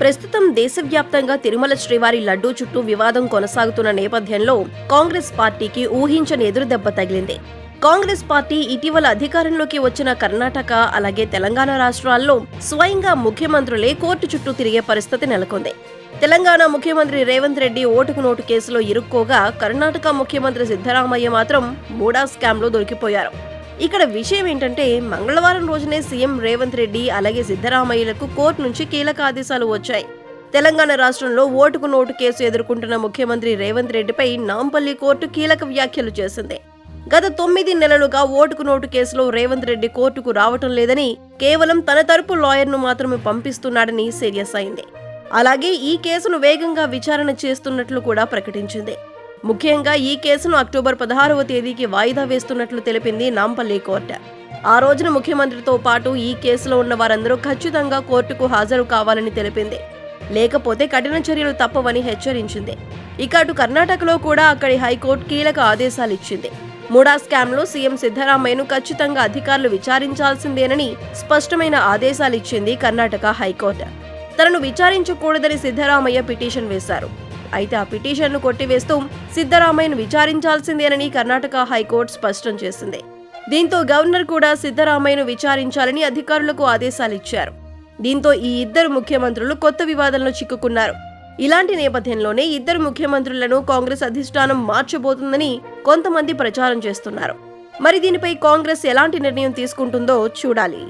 ప్రస్తుతం దేశవ్యాప్తంగా తిరుమల శ్రీవారి లడ్డూ చుట్టూ వివాదం కొనసాగుతున్న నేపథ్యంలో కాంగ్రెస్ పార్టీకి ఊహించని ఎదురుదెబ్బ తగిలింది. కాంగ్రెస్ పార్టీ ఇటీవల అధికారంలోకి వచ్చిన కర్ణాటక అలాగే తెలంగాణ రాష్ట్రాల్లో స్వయంగా ముఖ్యమంత్రులే కోర్టు చుట్టూ తిరిగే పరిస్థితి నెలకొంది. తెలంగాణ ముఖ్యమంత్రి రేవంత్ రెడ్డి ఓటుకు నోటు కేసులో ఇరుక్కోగా కర్ణాటక ముఖ్యమంత్రి సిద్ధరామయ్య మాత్రం మూడా స్కామ్లో దొరికిపోయారు. ఇక్కడ విషయం ఏంటంటే మంగళవారం రోజునే సీఎం రేవంత్ రెడ్డి అలాగే సిద్ధరామయ్యలకు కోర్టు నుంచి కీలక ఆదేశాలు వచ్చాయి. తెలంగాణ రాష్ట్రంలో ఓటుకు నోటు కేసు ఎదుర్కొంటున్న ముఖ్యమంత్రి రేవంత్ రెడ్డిపై నాంపల్లి కోర్టు కీలక వ్యాఖ్యలు చేసింది. గత తొమ్మిది నెలలుగా ఓటుకు నోటు కేసులో రేవంత్ రెడ్డి కోర్టుకు రావటం లేదని కేవలం తన తరపు లాయర్ను మాత్రమే పంపిస్తున్నాడని సీరియస్ అయింది. అలాగే ఈ కేసును వేగంగా విచారణ చేస్తున్నట్లు కూడా ప్రకటించింది. ముఖ్యంగా ఈ కేసును అక్టోబర్ పదహారవ తేదీకి వాయిదా వేస్తున్నట్లు తెలిపింది నాంపల్లి కోర్టు. ఆ రోజున ముఖ్యమంత్రితో పాటు ఈ కేసులో ఉన్న వారందరూ ఖచ్చితంగా కోర్టుకు హాజరు కావాలని తెలిపింది. లేకపోతే కఠిన చర్యలు తప్పవని హెచ్చరించింది. ఇక అటు కర్ణాటకలో కూడా అక్కడి హైకోర్టు కీలక ఆదేశాలు ఇచ్చింది మూడా స్కామ్లో సీఎం సిద్ధరామయ్యను ఖచ్చితంగా అధికారులు విచారించాల్సిందేనని స్పష్టమైన ఆదేశాలు ఇచ్చింది కర్ణాటక హైకోర్టు. తనను విచారించకూడదని సిద్ధరామయ్య పిటిషన్ వేశారు. అయితే ఆ పిటిషన్ను కొట్టివేస్తూ సిద్ధరామయ్యను విచారించాల్సిందేనని కర్ణాటక హైకోర్టు స్పష్టం చేసింది. దీంతో గవర్నర్ కూడా సిద్ధరామయ్యను విచారించాలని అధికారులకు ఆదేశాలిచ్చారు దీంతో ఈ ఇద్దరు ముఖ్యమంత్రులు కొత్త వివాదంలో చిక్కుకున్నారు. ఇలాంటి నేపథ్యంలోనే ఇద్దరు ముఖ్యమంత్రులను కాంగ్రెస్ అధిష్టానం మార్చబోతుందని కొంతమంది ప్రచారం చేస్తున్నారు. మరి దీనిపై కాంగ్రెస్ ఎలాంటి నిర్ణయం తీసుకుంటుందో చూడాలి.